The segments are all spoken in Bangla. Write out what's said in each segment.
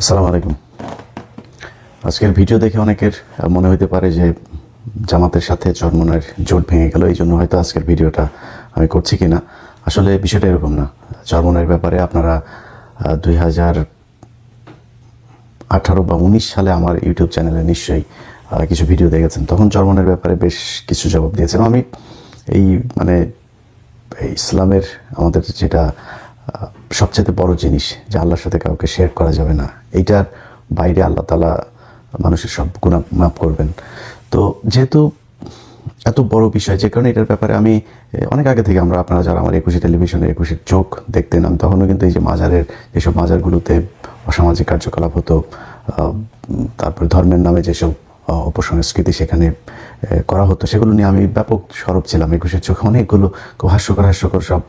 আসসালামু আলাইকুম। আজকের ভিডিও দেখে অনেকের মনে হতে পারে যে জামাতের সাথে চরমনের জোট ভেঙে গেল এই জন্য হয়তো আজকের ভিডিওটা আমি করছি কিনা। আসলে বিষয়টা এরকম না। চরমনের ব্যাপারে আপনারা দুই হাজার আঠারো বা উনিশ সালে আমার ইউটিউব চ্যানেলে নিশ্চয়ই কিছু ভিডিও দেখেছেন। তখন চরমনের ব্যাপারে বেশ কিছু জবাব দিয়েছিলাম আমি এই মানে ইসলামের আমাদের যেটা সবচেয়ে বড় জিনিস যে আল্লাহর সাথে কাউকে শেয়ার করা যাবে না। এইটার বাইরে আল্লাহ তালা মানুষের সব গুণা মাফ করবেন। তো যেহেতু এত বড় বিষয়, যে কারণে এটার ব্যাপারে আমি অনেক আগে থেকে আমরা আপনারা যারা আমার একুশে টেলিভিশনে একুশের চোখ দেখতেন, আমি তখনও কিন্তু এই যে মাজারের, যেসব মাজারগুলোতে অসামাজিক কার্যকলাপ হতো তারপরে ধর্মের নামে যেসব অপসংস্কৃতি সেখানে করা হতো। সেগুলো নিয়ে আমি ব্যাপক সরব ছিলাম একুশের চোখে। অনেকগুলো খুব হাস্যকর হাস্যকর সব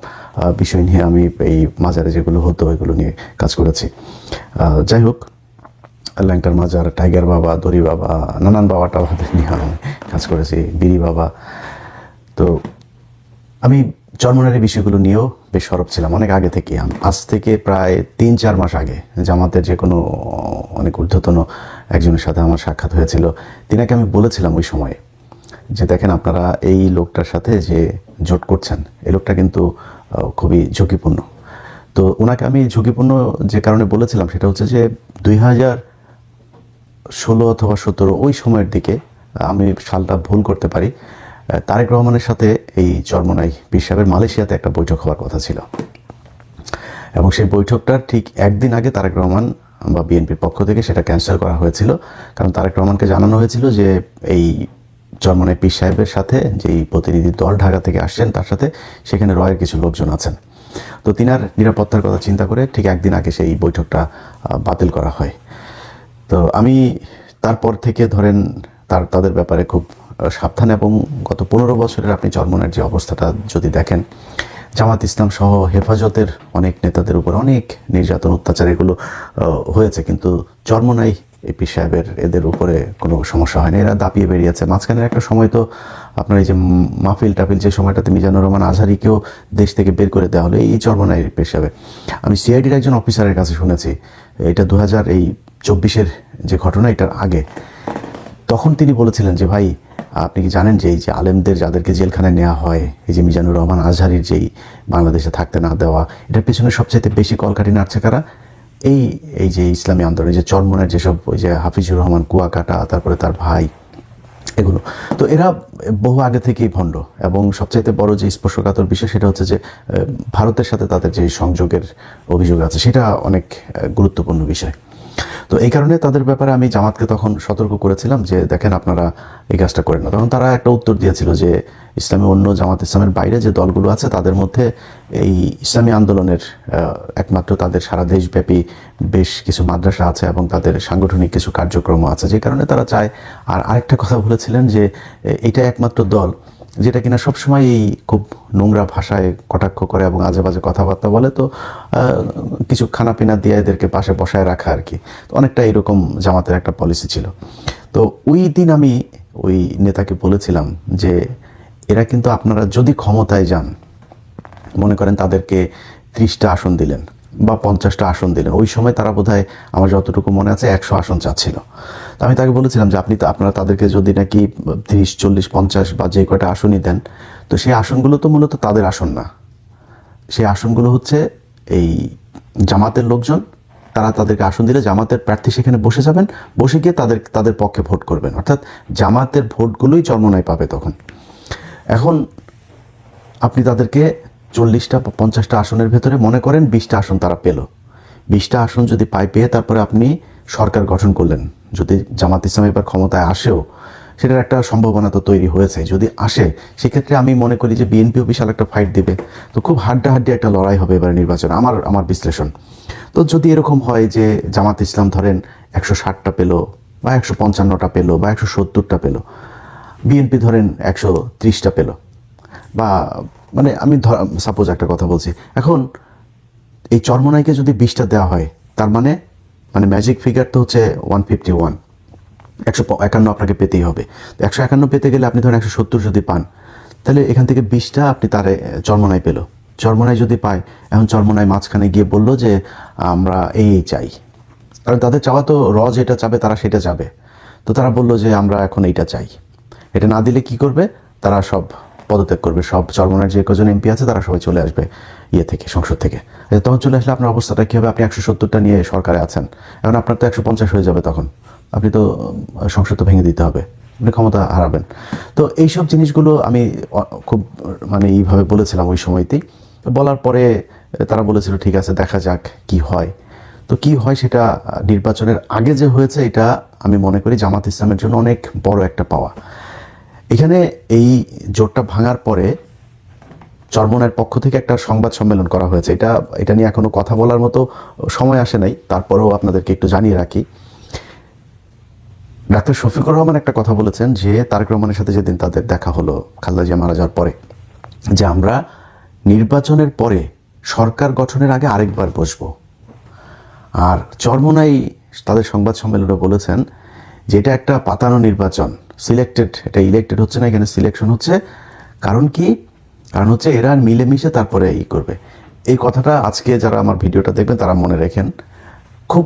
বিষয় নিয়ে আমি এই মাজারে যেগুলো হতো, এগুলো নিয়ে কাজ করেছি। যাই হোক, ল্যাংটার মাজার, টাইগার বাবা, দড়ি বাবা, নানান বাবা টাবাদের নিয়ে আমি কাজ করেছি, বিড়ি বাবা। তো আমি চর্মনারি বিষয়গুলো নিয়েও বেশ সরব ছিলাম, অনেক আগে থেকে আজ থেকে প্রায় তিন, চার মাস আগে, জামাতের যে কোনো অনেক ঊর্ধ্বতন একজনের সাথে আমার সাক্ষাৎ হয়েছিল। তিনাকে আমি বলেছিলাম ওই সময়ে যে, দেখেন আপনারা এই লোকটার সাথে যে জোট করছেন এই লোকটা কিন্তু খুবই ঝুঁকিপূর্ণ। তো ওনাকে আমি ঝুঁকিপূর্ণ যে কারণে বলেছিলাম সেটা হচ্ছে যে, দুই হাজার ষোলো অথবা সতেরো ওই সময়ের দিকে, আমি সালটা ভুল করতে পারি। তারেক রহমানের সাথে এই চরমনাই সাহেবের মালয়েশিয়াতে একটা বৈঠক হওয়ার কথা ছিল। এবং সেই বৈঠকটার ঠিক একদিন আগে তারেক রহমান বা বিএনপির পক্ষ থেকে সেটা ক্যান্সেল করা হয়েছিল। কারণ তারেক রহমানকে জানানো হয়েছিল যে এই চরমনাই পীর সাহেবের সাথে যেই প্রতিনিধি দল ঢাকা থেকে আসছেন, তার সাথে সেখানে রয়ের কিছু লোকজন আছেন। তো তিনার নিরাপত্তার কথা চিন্তা করে ঠিক একদিন আগে সেই বৈঠকটা বাতিল করা হয়। তো আমি তারপর থেকে ধরেন তার, তাদের ব্যাপারে খুব সাবধান এবং গত পনেরো বছরের আপনি চরমনের যে অবস্থাটা যদি দেখেন জামাত ইসলাম সহ হেফাজতের অনেক নেতাদের উপর অনেক নির্যাতন, অত্যাচার এগুলো হয়েছে, কিন্তু চরমনাই এপি সাহেবের, এদের উপরে কোনো সমস্যা হয়নি। এরা দাপিয়ে বেরিয়েছে। মাঝখানের একটা সময় তো আপনার এই যে মাহফিল টাফিল যে সময়টাতে মিজানুর রহমান আজহারিকেও দেশ থেকে বের করে দেওয়া হলো, এই চরমনাই সাহেবে আমি সিআইডির একজন অফিসারের কাছে শুনেছি, এটা দু হাজার এই চব্বিশের যে ঘটনা, এটার আগে। তখন তিনি বলেছিলেন যে, ভাই আপনি কি জানেন যে এই যে আলেমদের যাদেরকে জেলখানায় নেওয়া হয়, এই যে মিজানুর রহমান আজহারির যেই বাংলাদেশে থাকতে না দেওয়া, এটার পেছনে সবচাইতে বেশি কলকাঠি নাড়ছে কারা? এই এই যে ইসলামী আন্দোলন যে চরমনের যেসব ওই যে হাফিজুর রহমান কুয়াকাটা, তারপরে তার ভাই, এগুলো। তো এরা বহু আগে থেকেই ভণ্ড এবং সবচাইতে বড় যে স্পর্শকাতর বিষয় সেটা হচ্ছে যে ভারতের সাথে তাদের যে সংযোগের অভিযোগ আছে, সেটা অনেক গুরুত্বপূর্ণ বিষয়। তো এই কারণে তাদের ব্যাপারে আমি জামাতকে তখন সতর্ক করেছিলাম যে, দেখেন, আপনারা এই কাজটা করেন না। তখন তারা একটা উত্তর দিয়েছিল যে, ইসলামী অন্য জামাত ইসলামের বাইরে যে দলগুলো আছে, তাদের মধ্যে এই ইসলামী আন্দোলনের একমাত্র তাদের সারা দেশব্যাপী বেশ কিছু মাদ্রাসা আছে এবং তাদের সাংগঠনিক কিছু কার্যক্রম আছে। যে কারণে তারা চায়, আর আরেকটা কথা বলেছিলেন যে এটা একমাত্র দল। যেটা কিনা সবসময় এই খুব নোংরা ভাষায় কটাক্ষ করে এবং আজে বাজে কথাবার্তা বলে, তো কিছু খানাপিনা দিয়ে এদেরকে পাশে বসায় রাখা আর কি। তো অনেকটা এরকম জামাতের একটা পলিসি ছিল। তো ওই দিন আমি ওই নেতাকে বলেছিলাম যে, এরা কিন্তু আপনারা যদি ক্ষমতায় যান, মনে করেন তাদেরকে ত্রিশটা আসন দিলেন। বা পঞ্চাশটা আসন দিলেন ওই সময় তারা বোধহয় আমার যতটুকু মনে আছে একশো আসন চাচ্ছিল। তো আমি তাকে বলেছিলাম যে আপনি আপনারা তাদেরকে যদি নাকি তিরিশ, চল্লিশ, পঞ্চাশ বা যে কয়টা আসনই দেন, তো সেই আসনগুলো তো মূলত তাদের আসন না। সেই আসনগুলো হচ্ছে এই জামাতের লোকজন, তারা তাদেরকে আসন দিলে জামাতের প্রার্থী সেখানে বসে যাবেন, বসে গিয়ে তাদের তাদের পক্ষে ভোট করবেন। অর্থাৎ জামাতের ভোটগুলোই চর্মনায় পাবে তখন। এখন আপনি তাদেরকে চল্লিশটা বা পঞ্চাশটা আসনের ভেতরে মনে করেন বিশটা আসন তারা পেল। বিশটা আসন যদি পাই পেয়ে তারপরে আপনি সরকার গঠন করলেন। যদি জামাত ইসলাম এবার ক্ষমতায় আসেও, সেটার একটা সম্ভাবনা তো তৈরি হয়েছে। যদি আসে, সেক্ষেত্রে আমি মনে করি যে বিএনপিও বিশাল একটা ফাইট দিবে। তো খুব হাড্ডাহাড্ডি একটা লড়াই হবে এবার নির্বাচন, আমার আমার বিশ্লেষণ। তো যদি এরকম হয় যে জামাত ইসলাম ধরেন একশো ষাটটা পেল বা একশো পঞ্চান্নটা পেল বা একশো সত্তরটা পেল, বিএনপি ধরেন একশো ত্রিশটা পেল বা মানে আমি সাপোজ একটা কথা বলছি। এখন, এই চর্মনাইকে যদি বিশটা দেওয়া হয়, তার মানে মানে ম্যাজিক ফিগার তো হচ্ছে ওয়ান ফিফটি ওয়ান একশো একান্ন আপনাকে পেতেই হবে। একশো একান্ন পেতে গেলে আপনি ধরেন একশো সত্তর যদি পান, তাহলে এখান থেকে বিশটা আপনি তারে চর্মনাই পেল। চর্মনাই যদি পায়, এখন চর্মনাই মাঝখানে গিয়ে বলল যে, আমরা এই এই চাই। কারণ তাদের চাওয়া তো র যেটা চাবে, তারা সেটা চাবে। তো তারা বলল যে, আমরা এখন এইটা চাই। এটা না দিলে কি করবে? তারা সব পদত্যাগ করবে। সব চরমনের যে কজন এমপি আছে, তারা সবাই চলে আসবে ইয়ে থেকে, সংসদ থেকে। তখন চলে আসলে আপনার অবস্থাটা কী হবে? আপনি একশো সত্তরটা নিয়ে সরকারে আছেন। এখন আপনার তো একশো পঞ্চাশ হয়ে যাবে তখন। আপনি তো সংসদ তো ভেঙে দিতে হবে। আপনি ক্ষমতা হারাবেন। তো এইসব জিনিসগুলো আমি খুব মানে এইভাবে বলেছিলাম ওই সময়তেই। বলার পরে তারা বলেছিল, ঠিক আছে, দেখা যাক কি হয়। তো কি হয় সেটা নির্বাচনের আগে যে হয়েছে, এটা আমি মনে করি জামাত ইসলামের জন্য অনেক বড় একটা পাওয়া। এখানে এই জোটটা ভাঙার পরে চরমনের পক্ষ থেকে একটা সংবাদ সম্মেলন করা হয়েছে। এটা এটা নিয়ে এখনও কথা বলার মতো সময় আসে নাই, তারপরেও আপনাদেরকে একটু জানিয়ে রাখি। ডাক্তার শফিকুর রহমান একটা কথা বলেছেন যে, তারেক রহমানের সাথে যেদিন তাদের দেখা হলো, খালেদা জিয়া মারা যাওয়ার পরে, যে আমরা নির্বাচনের পরে সরকার গঠনের আগে আরেকবার বসবো। আর চরমনাই তাদের সংবাদ সম্মেলনে বলেছেন যে, এটা একটা পাতানো নির্বাচন। সিলেক্টেড এটা ইলেক্টেড হচ্ছে না, এখানে সিলেকশন হচ্ছে। কারণ কি? কারণ হচ্ছে এরা মিলেমিশে তারপরে ই করবে। এই কথাটা আজকে যারা আমার ভিডিওটা দেখবেন, তারা মনে রাখেন। খুব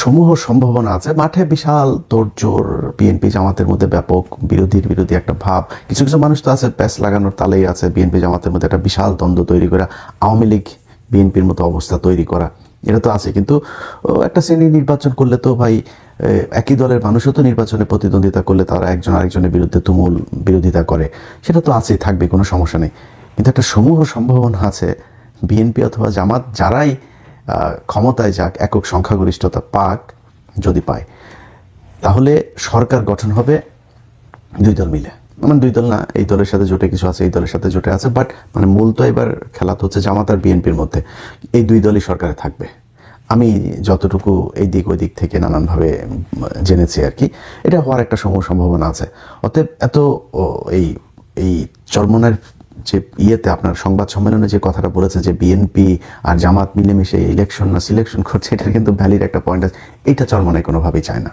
সমূহ সম্ভাবনা আছে। মাঠে বিশাল তোড়জোড় বিএনপি জামাতের মধ্যে ব্যাপক বিরোধীর বিরোধী একটা ভাব। কিছু কিছু মানুষ তো আছে প্যাস লাগানোর তালেই আছে বিএনপি জামাতের মধ্যে একটা বিশাল দ্বন্দ্ব তৈরি করা, আওয়ামী লীগ বিএনপির মতো অবস্থা তৈরি করা। এটা তো আছে, কিন্তু একটা শ্রেণি নির্বাচন করলে তো ভাই একই দলের মানুষও তো নির্বাচনে প্রতিদ্বন্দ্বিতা করলে তারা একজন আরেকজনের বিরুদ্ধে তুমুল বিরোধিতা করে। সেটা তো আছেই, থাকবে, কোনো সমস্যা নেই। কিন্তু একটা সমূহ সম্ভাবনা আছে, বিএনপি অথবা জামাত যারাই ক্ষমতায় যাক, একক সংখ্যাগরিষ্ঠতা পাক, যদি পায়, তাহলে সরকার গঠন হবে দুই দল মিলে। মানে দুই দল না, এই দলের সাথে জোটে কিছু আছে, এই দলের সাথে জোটে আছে, বাট মানে মূল তো এবার খেলা তো হচ্ছে জামাত আর বিএনপির মধ্যে। এই দুই দলই সরকারে থাকবে। আমি যতটুকু এই দিক ওই দিক থেকে নানানভাবে জেনেছি আর কি, এটা হওয়ার একটা সমূহ সম্ভাবনা আছে। অতএব এত এই এই চরমনের যে ইয়েতে আপনার সংবাদ সম্মেলনে যে কথাটা বলেছে যে বিএনপি আর জামাত মিলেমিশে ইলেকশন না সিলেকশন করছে এটার কিন্তু ভ্যালিড একটা পয়েন্ট আছে। এটা চরমনায় কোনোভাবেই চায় না।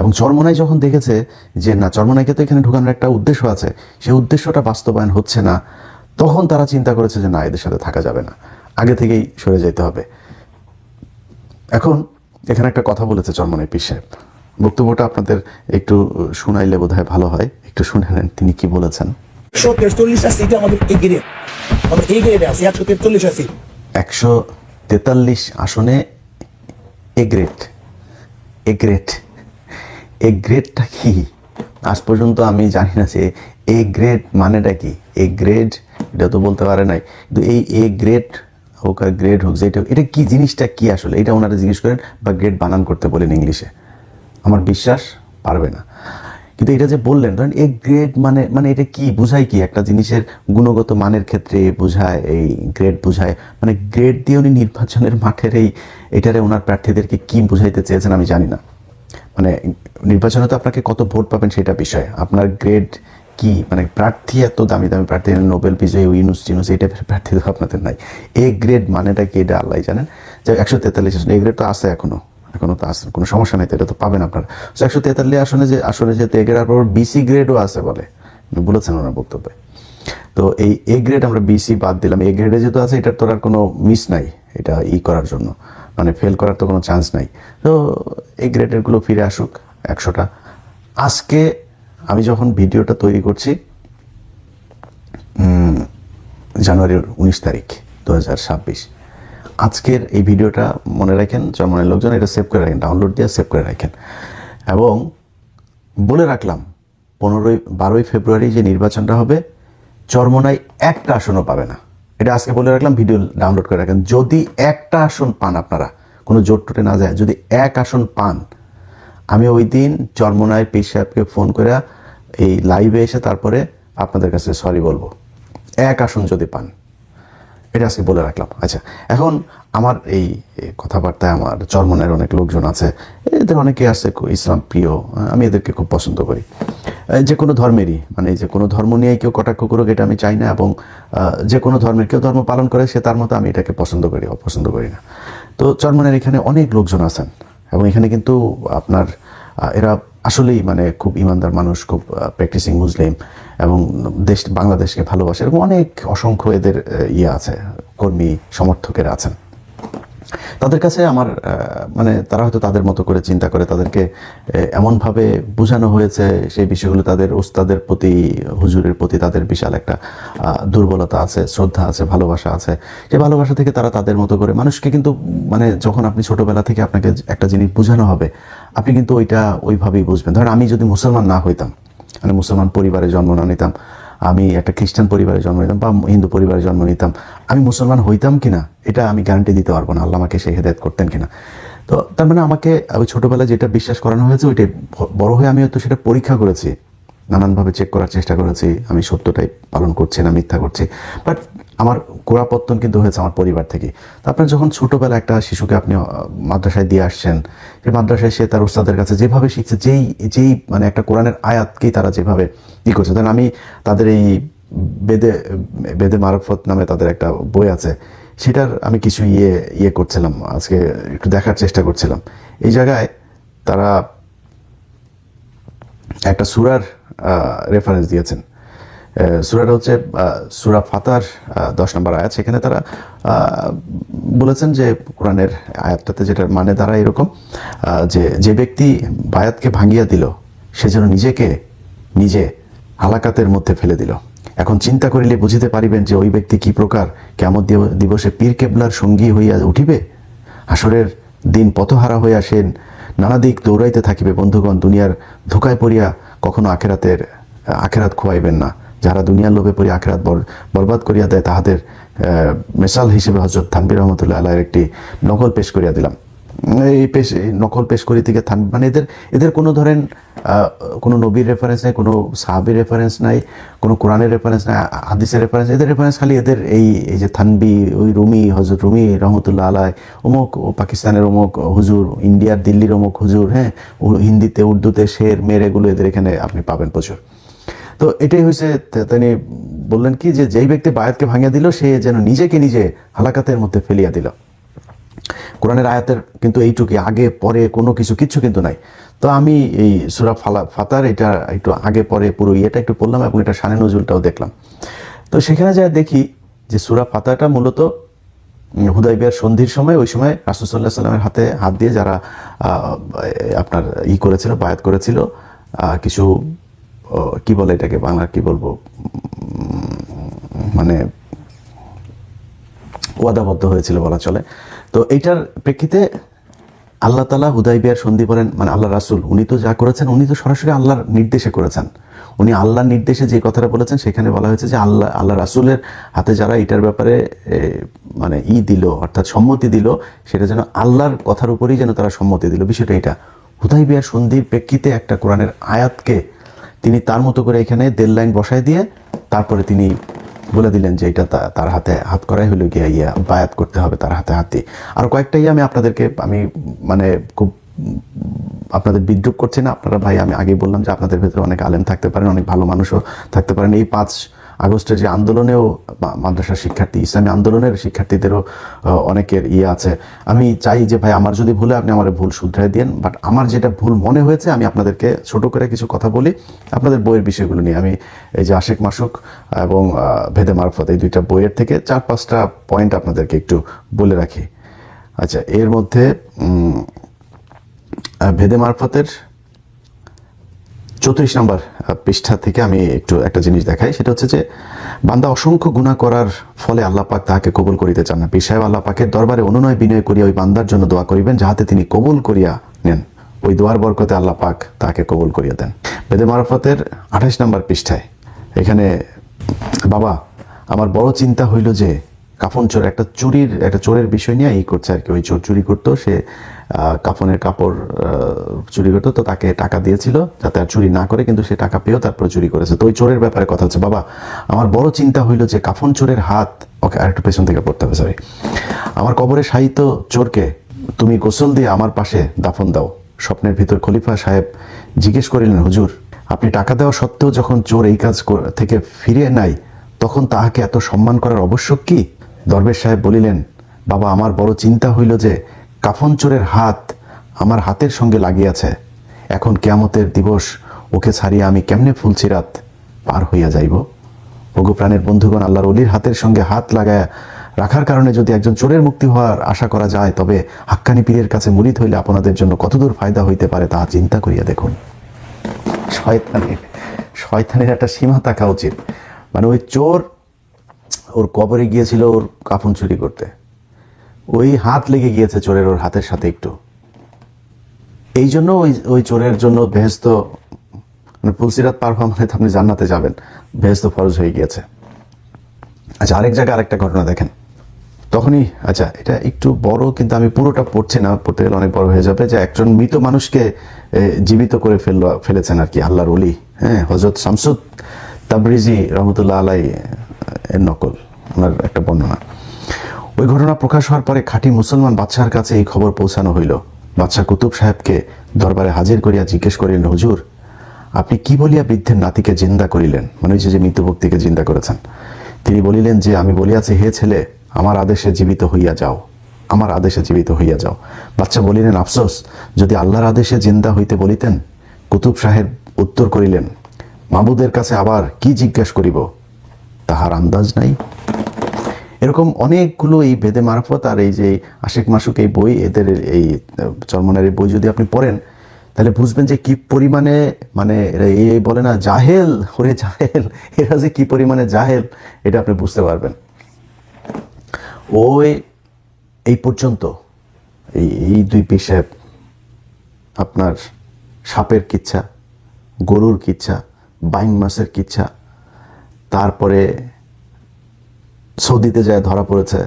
এবং চরমনাই যখন দেখেছে যে না, চরমনাইকে তো এখানে ঢুকানোর একটা উদ্দেশ্য আছে সেই উদ্দেশ্যটা বাস্তবায়ন হচ্ছে না, তখন তারা চিন্তা করেছে যে না, এদের সাথে থাকা যাবে না। আগে থেকেই সরে যেতে হবে। এখন এখানে একটা কথা বলেছে চরমনাই পীর সাহেব। বক্তব্যটা আপনাদের একটু শুনাইলে বোধহয় ভালো হয়। একটু শুনে নেন তিনি কি বলেছেন। একশো তেতাল্লিশটা সিট আমাদের এই গ্রেড আমাদের এই গ্রেডে আছে একশো তেতাল্লিশটা সিট। একশো তেতাল্লিশ আসনে A grade A grade A গ্রেডটা কি? আজ পর্যন্ত আমি জানি না যে এ গ্রেড মানেটা কি। এ গ্রেড এটা তো বলতে পারে নাই। কিন্তু এই এ গ্রেড হোক আর গ্রেড হোক যেটা এটা কি জিনিসটা কি আসলে? এটা ওনারা জিজ্ঞেস করেন বা গ্রেড বানান করতে বলেন ইংলিশে। আমার বিশ্বাস পারবে না। কিন্তু এটা যে বললেন, ধরেন এ গ্রেড মানে মানে এটা কি? বোঝায় কি? একটা জিনিসের গুণগত মানের ক্ষেত্রে বোঝায়, এই গ্রেড বোঝায়। মানে গ্রেড দিয়ে উনি নির্বাচনের মাঠের এই, এটারে ওনার প্রার্থীদেরকে কি বুঝাইতে চেয়েছেন আমি জানি না। মানে নির্বাচনে তো আপনাকে কত ভোট পাবেন সেটা বিষয়। আপনার গ্রেড কি? মানে প্রার্থী এত দামি দামি প্রার্থী, নোবেল বিজয়ী, ইউনুস টিনুস, এই টাইপের প্রার্থী তো আপনাদের নাই। এ গ্রেড মানেটা কি এটা আল্লাহ জানেন? যে একশো তেতাল্লিশ আসনে এ গ্রেড তো আছে এখনও এখনও তো আছে, কোনো সমস্যা নেই তো, এটা তো পাবেন আপনারা। একশো তেতাল্লিশ আসনে যে, আসনে যেহেতু এ গ্রেড আর বিসি গ্রেডও আছে বলে বলেছেন ওনার বক্তব্যে। তো এই এ গ্রেড আমরা বিসি বাদ দিলাম। এ গ্রেডে যেহেতু আছে, এটার তো আর কোনো মিস নাই, এটা ই করার জন্য। মানে ফেল করার তো কোনো চান্স নাই। তো এই গ্রেডেরগুলো ফিরে আসুক, একশোটা। আজকে আমি যখন ভিডিওটা তৈরি করছি জানুয়ারির উনিশ তারিখ দু হাজার ছাব্বিশ, আজকের এই ভিডিওটা মনে রাখেন জন্মনের লোকজন এটা সেভ করে রাখেন, ডাউনলোড দিয়ে সেভ করে রাখেন। এবং বলে রাখলাম, পনেরোই, বারোই ফেব্রুয়ারি যে নির্বাচনটা হবে, চরমনায় একটা আসনও পাবে না। এটা আজকে বলে রাখলাম, ভিডিও ডাউনলোড করে রাখেন। যদি একটা আসন পান আপনারা, কোনো জোট টোটে না যায়, যদি এক আসন পান আমি ওই দিন চরমনায় পীর সাহেবকে ফোন করে এই লাইভে এসে তারপরে আপনাদের কাছে সরি বলব। এক আসন যদি পান। এটা আজকে বলে রাখলাম। আচ্ছা এখন আমার এই কথাবার্তায় আমার চরমনের অনেক লোকজন আছে। এদের অনেকে আছে ইসলাম প্রিয়। আমি এদেরকে খুব পছন্দ করি। যে কোনো ধর্মেরই মানে যে কোনো ধর্ম নিয়ে কেউ কটাক্ষ করুক, এটা আমি চাই না এবং যে কোনো ধর্মের কেউ ধর্ম পালন করে, সে তার মতো আমি এটাকে পছন্দ করি, অপছন্দ করি না। তো চরমনের এখানে অনেক লোকজন আছেন। এবং এখানে কিন্তু আপনার এরা আসলেই মানে খুব ইমানদার মানুষ, খুব প্র্যাকটিসিং মুসলিম এবং দেশ, বাংলাদেশকে ভালোবাসে এরকম অনেক অসংখ্য এদের ইয়ে আছে, কর্মী সমর্থকেরা আছেন। তাদের কাছে আমার মানে তারা হয়তো তাদের মতো করে চিন্তা করে তাদেরকে এমনভাবে বোঝানো হয়েছে, সেই বিষয়গুলো তাদের ওস্তাদের প্রতি, হুজুরের প্রতি তাদের বিশাল একটা দুর্বলতা আছে, শ্রদ্ধা আছে, ভালোবাসা আছে। সেই ভালোবাসা থেকে তারা তাদের মতো করে, মানুষকে কিন্তু মানে যখন আপনি ছোটবেলা থেকে আপনাকে একটা জিনিস বোঝানো হবে, আপনি কিন্তু ওইটা ওইভাবেই বুঝবেন। ধরেন আমি যদি মুসলমান না হইতাম মানে মুসলমান পরিবারে জন্ম না নিতাম আমি একটা খ্রিস্টান পরিবারে জন্ম নিতাম বা হিন্দু পরিবারে জন্ম নিতাম, আমি মুসলমান হইতাম কিনা, এটা আমি গ্যারান্টি দিতে পারব না। আল্লাহ আমাকে সেই হেদায়ত করতেন কিনা। তো তার মানে আমাকে, আমি ছোটবেলায় যেটা বিশ্বাস করানো হয়েছে ওইটা বড় হয়ে আমি হয়তো সেটা পরীক্ষা করেছি। নানানভাবে চেক করার চেষ্টা করেছি। আমি সত্যটাই পালন করছি না, মিথ্যা করছি। বাট আমার গোড়াপত্তন কিন্তু হয়েছে আমার পরিবার থেকে। তো আপনার যখন ছোটবেলা একটা শিশুকে আপনি মাদ্রাসায় দিয়ে আসছেন, সেই মাদ্রাসায় সে তার উস্তাদের কাছে যেভাবে শিখছে, যেই যেই মানে একটা কোরআনের আয়াতকেই তারা যেভাবে ই করছে। ধরেন আমি তাদের এই বেদে বেদে মারফত নামে তাদের একটা বই আছে, সেটার আমি কিছু ইয়ে ইয়ে করছিলাম, আজকে একটু দেখার চেষ্টা করছিলাম। এই জায়গায় তারা একটা সুরার রেফারেন্স দিয়েছেন। সুরাটা হচ্ছে সুরা ফাতার দশ নম্বর আয়াত। সেখানে তারা বলেছেন যে কোরআনের আয়াতটাতে যেটার মানে দ্বারা এরকম যে যে ব্যক্তি বায়াতকে ভাঙিয়া দিল, সে যেন নিজেকে নিজে হালাকাতের মধ্যে ফেলে দিল। এখন চিন্তা করিলে বুঝিতে পারিবেন যে ওই ব্যক্তি কি প্রকার কেমন দিবসে পীর কেবলার সঙ্গী হইয়া উঠিবে? আসরের দিন পথহারা হইয়া সে নানা দিক দৌড়াইতে থাকিবে, বন্ধুগণ, দুনিয়ার ধোকায় পড়িয়া কখনো আখেরাতের, আখেরাত খোয়াইবেন না। যারা দুনিয়ার লোভে পড়িয়া আখেরাত বরবাদ করিয়া দেয়, তাহাদের মেসাল হিসেবে হজরত থানবির রহমতুল্লাহ আল্লাহর একটি নকল পেশ করিয়া দিলাম। এই পেশ নকল পেশ করি থেকে থান মানে এদের এদের কোনো ধরেন কোনো নবীর রেফারেন্স নাই, কোনো সাহাবির রেফারেন্স নাই, কোনো কোরআনের রেফারেন্স নাই হাদিসের রেফারেন্স এদের রেফারেন্স খালি এদের এই এই যে থানবি, ওই রুমি হজরত রুমি রহমতুল্লাহ আলাই অমুক ও পাকিস্তানের অমুক হুজুর, ইন্ডিয়ার দিল্লির অমুক হুজুর হ্যাঁ হিন্দিতে, উর্দুতে, শের মের এগুলো এদের এখানে আপনি পাবেন প্রচুর। তো এটাই হয়েছে তিনি বললেন কি যে, যেই ব্যক্তি বায়াতকে ভাঙিয়া দিল, সে যেন নিজেকে নিজে হালাকাতের মধ্যে ফেলিয়া দিল। কোরআনের আয়াতের কিন্তু এইটুকু আগে, পরে কোনো কিছু কিছু কিন্তু নাই। তো আমি এই সুরা ফালা, ফাতার, এটা একটু আগে, পরে, পুরো ইয়েটা একটু পড়লাম এবং এটা সানে নজরুলটাও দেখলাম। তো সেখানে যা দেখি যে সুরা ফাতাটা মূলত হুদাইবিয়ার সন্ধির সময়, ওই সময় রাসুসাল্লাহ সাল্লামের হাতে হাত দিয়ে যারা আপনার ই করেছিল বায়াত করেছিল কিছু কি বলে এটাকে বাংলা কি বলব মানে ওয়াদাবদ্ধ হয়েছিল বলা চলে। তো এইটার প্রেক্ষিতে আল্লাহ তালা হুদাইবিয়ার সন্ধি বলেন মানে আল্লাহ রাসুল, উনি তো যা করেছেন, উনি তো সরাসরি আল্লাহর নির্দেশে করেছেন। উনি আল্লাহর নির্দেশে যে কথাটা বলেছেন, সেখানে বলা হয়েছে যে আল্লাহ আল্লাহ রাসুলের হাতে যারা এটার ব্যাপারে মানে ই দিল, অর্থাৎ সম্মতি দিল, সেটা যেন আল্লাহর কথার উপরেই যেন তারা সম্মতি দিল। বিষয়টা এটা। হুদাইবিয়ার সন্ধির প্রেক্ষিতে একটা কোরআনের আয়াতকে তিনি তার মতো করে এখানে দেড় লাইন বসায় দিয়ে তারপরে তিনি বলে দিলেন যে এটা তার হাতে হাত করাই হলো গিয়া ইয়া বায়াত করতে হবে তার হাতে হাতে। আর কয়েকটা ইয়ে আমি আপনাদেরকে আমি মানে খুব আপনাদের বিদ্রুপ করছি না। আপনারা ভাই আমি আগে বললাম যে আপনাদের ভেতরে অনেক আলেম থাকতে পারেন, অনেক ভালো মানুষও থাকতে পারেন। এই পাঁচ আগস্টের যে আন্দোলনেও মা- মাদ্রাসার শিক্ষার্থী, ইসলামী আন্দোলনের শিক্ষার্থীদেরও অনেকের ইয়ে আছে। আমি চাই যে, ভাই, আমার যদি ভুলে আপনি আমার ভুল শুধরাই দিন বাট আমার যেটা ভুল মনে হয়েছে, আমি আপনাদেরকে ছোট করে কিছু কথা বলি, আপনাদের বইয়ের বিষয়গুলো নিয়ে। আমি এই যে আশেক মাসুক এবং ভেদে মারফত, এই দুইটা বইয়ের থেকে চার, পাঁচটা পয়েন্ট আপনাদেরকে একটু বলে রাখি। আচ্ছা এর মধ্যে ভেদে মারফতের চৌত্রিশ নম্বর পৃষ্ঠা থেকে আমি একটু একটা জিনিস দেখাই। সেটা হচ্ছে যে, বান্দা অসংখ্য গুণা করার ফলে আল্লাহ পাক তাহাকে কবুল করিতে চান না। পীর আল্লাহ পাকের দরবারে অনুনয় বিনয় করিয়া ওই বান্দার জন্য দোয়া করিবেন, যাহাতে তিনি কবুল করিয়া নেন। ওই দোয়ার বরকতে আল্লাহ পাক তাকে কবুল করিয়া দেন। বেদে মারফতের আঠাশ নম্বর পৃষ্ঠায়, এখানে, বাবা, আমার বড় চিন্তা হইল যে, কাফন চোর একটা চুরির, একটা চোরের বিষয় নিয়ে এই করছে আর কি। ওই চোর চুরি করতো, সে কাফনের কাপড় চুরি করতো, তো তাকে টাকা দিয়েছিল যাতে আর চুরি না করে, কিন্তু সে টাকা পেয়েও তারপরে চুরি করেছে। তো ওই চোরের ব্যাপারে কথা হচ্ছে। বাবা, আমার বড় চিন্তা হইল যে কাফন চোরের হাত, ওকে, আরেকটু পেছন থেকে পড়তে হবে সরি আমার কবরে সাহিত্য চোরকে তুমি গোসল দিয়ে আমার পাশে দাফন দাও। স্বপ্নের ভিতর খলিফা সাহেব জিজ্ঞেস করিলেন, হুজুর, আপনি টাকা দেওয়া সত্ত্বেও যখন চোর এই কাজ থেকে ফিরে নাই, তখন তাহাকে এত সম্মান করার আবশ্যক কি? দরবেশ সাহেব বলিলেন, বাবা, আমার বড় চিন্তা হইল যে কাফন চোরের হাত আমার হাতের সঙ্গে লাগিয়াছে। এখন কেয়ামতের দিবস, ওকে ছাড়িয়া আমি কেমনে ফুলছিরাত পার হইয়া যাইব? ওগো প্রাণের বন্ধুগণ, আল্লাহর অলির হাতের সঙ্গে হাত লাগায় রাখার কারণে যদি একজন চোরের মুক্তি হওয়ার আশা করা যায়, তবে হাক্কানি পীরের কাছে মুরিদ হইলে আপনাদের জন্য কতদূর ফায়দা হইতে পারে তা চিন্তা করিয়া দেখুন। শয়তানের শয়তানের একটা সীমা থাকা উচিত। মানে ওই চোর ওর কবরে গিয়েছিল ওর কাফন চুরি করতে। ওই হাত লেগে গিয়েছে চোরের ওর হাতের সাথে একটু। এই জন্য ওই ওই চোরের জন্য বেহেস্ত মানে পুলসিরাত পার হওয়া মানে আপনি জান্নাতে যাবেন। বেহেস্ত ফরজ হয়ে গিয়েছে। আচ্ছা আরেক জায়গায় আরেকটা ঘটনা দেখেন। তখনই আচ্ছা এটা একটু বড় কিন্তু আমি পুরোটা পড়ছি না, পড়তে গেলে অনেক বড় হয়ে যাবে যে একজন মৃত মানুষকে জীবিত করে ফেল ফেলেছেন আর কি, আল্লাহর অলি হ্যাঁ হজরত শামসুদ তাবরিজি রহমতুল্লাহ আলাই এর নকল, ওনার একটা বর্ণনা। ওই ঘটনা প্রকাশ হওয়ার পরে খাঁটি মুসলমান বাদশার কাছে এই খবর পৌঁছানো হইল। বাদশাহ কুতুব সাহেবকে দরবারে হাজির করিয়া জিজ্ঞেস করিলেন, হুজুর, আপনি কি বলিয়া বৃদ্ধের নাতিকে জিন্দা করিলেন? মনে ওই যে যে মৃত ব্যক্তিকে জিন্দা করেছেন। তিনি বলিলেন যে, আমি বলিয়াছি, হে ছেলে, আমার আদেশে জীবিত হইয়া যাও। আমার আদেশে জীবিত হইয়া যাও। বাচ্চা বলিলেন, আফসোস, যদি আল্লাহর আদেশে জিন্দা হইতে বলিতেন? কুতুব সাহেব উত্তর করিলেন, মাবুদের কাছে আবার কি জিজ্ঞাসা করিব? তাহার আন্দাজ নাই। এরকম অনেকগুলো এই বেদে মারফত আর এই যে আশেক মাসুক এই বই, এদের এই চরমনের এই বই যদি আপনি পড়েন, তাহলে বুঝবেন যে কি পরিমাণে মানে এই বলে না, জাহেল, ওরে জাহেল, এরা যে কি পরিমাণে জাহেল, এটা আপনি বুঝতে পারবেন। ওই, এই পর্যন্ত, এই এই দুই পেশাব আপনার সাপের কিচ্ছা, গরুর কিচ্ছা বাইং মাছের কিচ্ছা, তারপরে সৌদিতে যায় ধরা পড়েছে,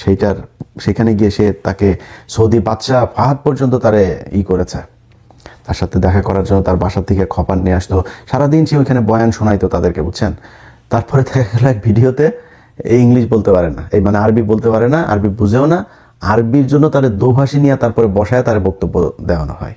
সেইটার, সেখানে গিয়ে সে তাকে সৌদি বাদশাহ ফাহাদ পর্যন্ত তারে ই করেছে। তার সাথে দেখা করার জন্য তার বাসার থেকে খপার নিয়ে আসতো সারাদিন সে ওইখানে বয়ান শোনাইতো তাদেরকে, বুঝছেন? তারপরে দেখা গেল এক ভিডিওতে এই ইংলিশ বলতে পারে না। এই মানে আরবি বলতে পারে না, আরবি বুঝেও না, আরবির জন্য তারে দোভাষী নিয়ে তারপরে বসায় তার বক্তব্য দেওয়ানো হয়।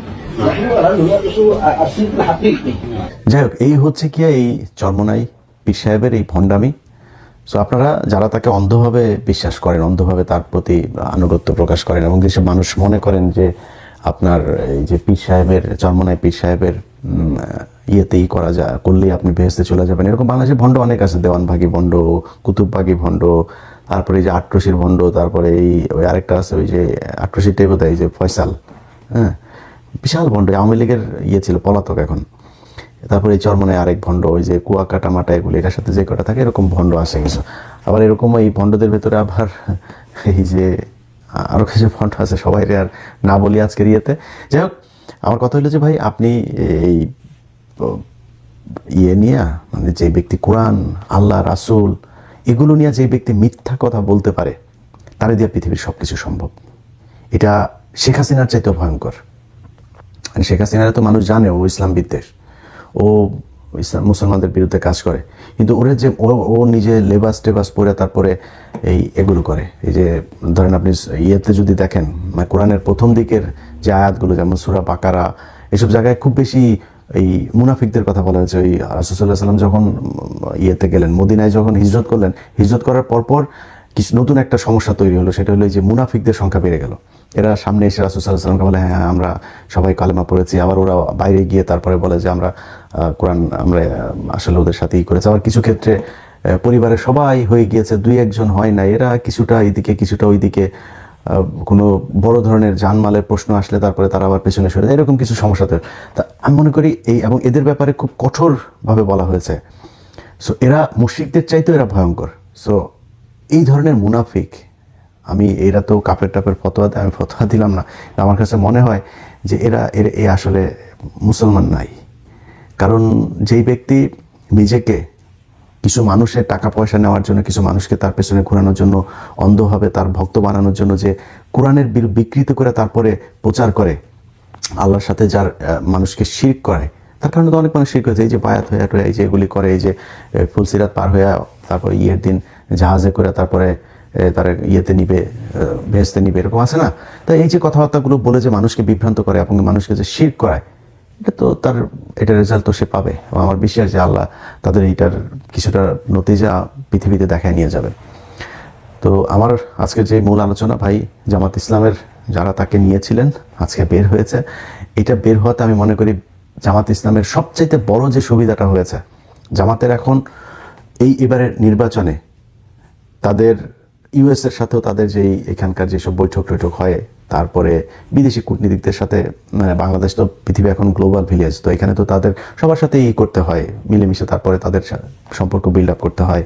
যাই হোক এই হচ্ছে কি, এই চর্মনাই পীর সাহেবের এই ভণ্ডামি। সো আপনারা যারা তাকে অন্ধভাবে বিশ্বাস করেন, অন্ধভাবে তার প্রতি আনুগত্য প্রকাশ করেন এবং যেসব মানুষ মনে করেন যে আপনার এই যে পীর সাহেবের, চর্মনাই পীর সাহেবের ইয়েতেই করা যায় করলেই আপনি ভেস্তে চলে যাবেন। এরকম বাংলাদেশের ভণ্ড অনেক আছে, দেওয়ানভাগি ভণ্ড কুতুববাগি ভণ্ড, তারপরে এই যে আট্রসির ভণ্ড, তারপরে এই, ওই আরেকটা আছে, ওই যে আট্রসিটাই বোধ যে ফয়সাল হ্যাঁ? বিশাল ভণ্ড, আওয়ামী লীগের ইয়ে ছিল, পলাতক এখন। তারপরে এই চরমনে আরেক ভণ্ড, ওই যে কুয়াকাটা মাটা এগুলো, এটার সাথে যে কটা থাকে, এরকম ভণ্ড আসে কিছু। আবার এরকম এই ভণ্ডদের ভেতরে আবার এই যে আরও কিছু ভণ্ড আছে, সবাই আর না বলি আজকের ইয়েতে। যাই হোক, আমার কথা হলো যে ভাই, আপনি এই ইয়ে নিয়ে মানে যে ব্যক্তি কোরআন, আল্লাহ, রাসূল, এগুলো নিয়ে যে ব্যক্তি মিথ্যা কথা বলতে পারে, তারে দিয়ে পৃথিবীর সব কিছু সম্ভব। এটা শেখ হাসিনার চাইতেও ভয়ঙ্কর। মানে শেখ হাসিনারা তো মানুষ জানে, ও ইসলাম বিদ্বেষ। ও ইসলাম, মুসলমানদের বিরুদ্ধে কাজ করে। কিন্তু ওরা যে, ও নিজে লেবাস টেবাস পরে তারপরে এই এগুলো করে। এই যে, ধরেন আপনি ইয়েতে যদি দেখেন মানে কোরআনের প্রথম দিকের যে আয়াতগুলো, যেমন সুরা বাকারা, এসব জায়গায় খুব বেশি এই মুনাফিকদের কথা বলা হয়েছে। ওই রাসুসাল্লাহ সাল্লাম যখন ইয়েতে গেলেন, মদিনায় যখন হিজরত করলেন, হিজরত করার পরপর কিছু নতুন একটা সমস্যা তৈরি হলো, সেটা হলো যে মুনাফিকদের সংখ্যা বেড়ে গেল। এরা সামনে এসে রাসুসাল্লাহামকে বলে হ্যাঁ আমরা সবাই কালেমা পড়েছি। আবার ওরা বাইরে গিয়ে তারপরে বলে যে, আমরা কোরআন, আমরা আসলে ওদের সাথেই করেছি। আবার কিছু ক্ষেত্রে পরিবারের সবাই হয়ে গিয়েছে, দুই একজন হয় না এরা কিছুটা এইদিকে কিছুটা ওইদিকে কোনো বড় ধরনের জানমালের প্রশ্ন আসলে তারপরে তারা আবার পেছনে সরে যায়। এরকম কিছু সমস্যা তৈরি। তা আমি মনে করি এই, এবং এদের ব্যাপারে খুব কঠোরভাবে বলা হয়েছে। সো এরা মুশরিকদের চাইতেও এরা ভয়ঙ্কর। সো এই ধরনের মুনাফিক, আমি এরা তো কাপের টাপের ফতোয়া আমি ফতোয়া দিলাম না। আমার কাছে মনে হয় যে এরা, এর, এ আসলে মুসলমান নাই। কারণ যেই ব্যক্তি নিজেকে কিছু মানুষের টাকা পয়সা নেওয়ার জন্য, কিছু মানুষকে তার পেছনে ঘোরানোর জন্য অন্ধভাবে তার ভক্ত বানানোর জন্য যে কোরআনের বিকৃত করে তারপরে প্রচার করে, আল্লাহর সাথে যার মানুষকে শির করে, তার কারণে তো অনেক মানুষ শির করেছে এই যে বায়াত হয়ে, এই যে এগুলি করে, এই যে ফুলসিরাত পার হয়ে, তারপরে ইয়ের দিন জাহাজে করে তারপরে তারা ইয়েতে নিবে ভেস্তে নিবে, এরকম আছে না? তো এই যে কথাবার্তাগুলো বলে যে মানুষকে বিভ্রান্ত করে এবং মানুষকে যে শির করায়, এটা তো তার, এটা রেজাল্ট তো সে পাবে। আমার বিশ্বাস যে আল্লাহ তাদের এইটার কিছুটা নতিজা পৃথিবীতে দেখায় নিয়ে যাবে। তো আমার আজকে যে মূল আলোচনা ভাই জামাত ইসলামের যারা তাকে নিয়েছিলেন, আজকে বের হয়েছে। এটা বের হওয়াতে আমি মনে করি জামাত ইসলামের সবচাইতে বড় যে সুবিধাটা হয়েছে, জামাতের এখন এই এবারের নির্বাচনে তাদের ইউএস এর সাথেও তাদের যেই এখানকার যেসব বৈঠক টৈঠক হয়, তারপরে বিদেশি কূটনীতিকদের সাথে মানে বাংলাদেশ তো পৃথিবী এখন গ্লোবাল ভিলেজ তো এখানে তো তাদের সবার সাথে ই করতে হয়, মিলেমিশে তারপরে তাদের সম্পর্ক বিল্ড আপ করতে হয়।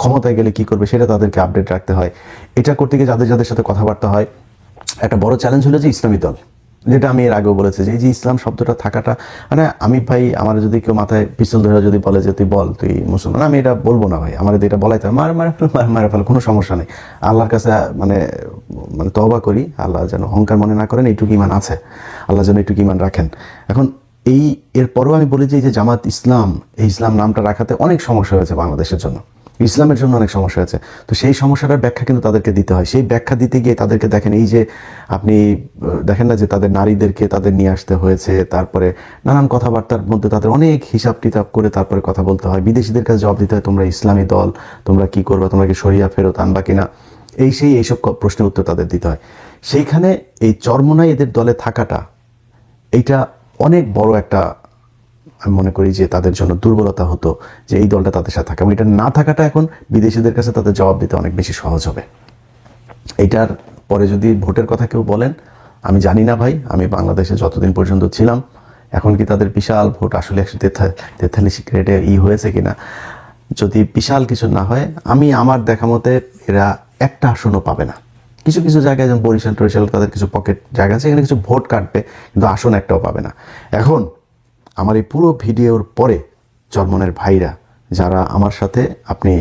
ক্ষমতায় গেলে কি করবে সেটা তাদেরকে আপডেট রাখতে হয়। এটা করতে গিয়ে যাদের যাদের সাথে কথাবার্তা হয়, একটা বড় চ্যালেঞ্জ হলো যে ইসলামী দল। যেটা আমি এর আগেও বলেছি যে এই যে ইসলাম শব্দটা থাকাটা মানে আমি ভাই আমার যদি কেউ মাথায় পিস্তল ধরে যদি বলে যে তুই বল, তুই মুসলমান, আমি এটা বলব না ভাই। আমার এটা বলাই তাহলে মার মারা ফেল মার মারা ফেল, কোনো সমস্যা নেই। আল্লাহর কাছে মানে মানে তবা করি, আল্লাহ যেন অহংকার মনে না করেন, এইটুকু ইমান আছে। আল্লাহ যেন এইটুকু ইমান রাখেন। এখন এই, এরপরও আমি বলি যে জামাত ইসলাম, এই ইসলাম নামটা রাখাতে অনেক সমস্যা হয়েছে বাংলাদেশের জন্য। ইসলামের জন্য অনেক সমস্যা আছে। তো সেই সমস্যাটার ব্যাখ্যা কিন্তু তাদেরকে দিতে হয়। সেই ব্যাখ্যা দিতে গিয়ে তাদেরকে দেখেন, এই যে আপনি দেখেন না যে তাদের নারীদেরকে তাদের নিয়ে আসতে হয়েছে, তারপরে নানান কথাবার্তার মধ্যে তাদের অনেক হিসাব টিতাব করে তারপরে কথা বলতে হয়। বিদেশিদের কাছে জবাব দিতে হয়, তোমরা ইসলামী দল, তোমরা কি করবে, তোমরা কি সরিয়া ফেরত আনবা কিনা? এই সেই এইসব প্রশ্নের উত্তর তাদের দিতে হয়। সেইখানে এই চরমনাই এদের দলে থাকাটা, এইটা অনেক বড় একটা আমি মনে করি যে তাদের জন্য দুর্বলতা হতো যে এই দলটা তাদের সাথে থাকে। এবং এটা না থাকাটা এখন বিদেশিদের কাছে তাদের জবাব দিতে অনেক বেশি সহজ হবে। এইটার পরে যদি ভোটের কথা কেউ বলেন, আমি জানি না ভাই, আমি বাংলাদেশে যতদিন পর্যন্ত ছিলাম, এখন কি তাদের বিশাল ভোট আসলে একশো তেতাল্লিশ গ্রেডে ই হয়েছে কিনা? যদি বিশাল কিছু না হয়, আমি আমার দেখা মতে এরা একটা আসনও পাবে না। কিছু কিছু জায়গায় যেমন বরিশাল টরিশাল তাদের কিছু পকেট জায়গা আছে, এখানে কিছু ভোট কাটবে, কিন্তু আসন একটাও পাবে না। এখন আমার এই পুরো ভিডিওর পরে জন্মনের ভাইরা যারা আমার সাথে আপনি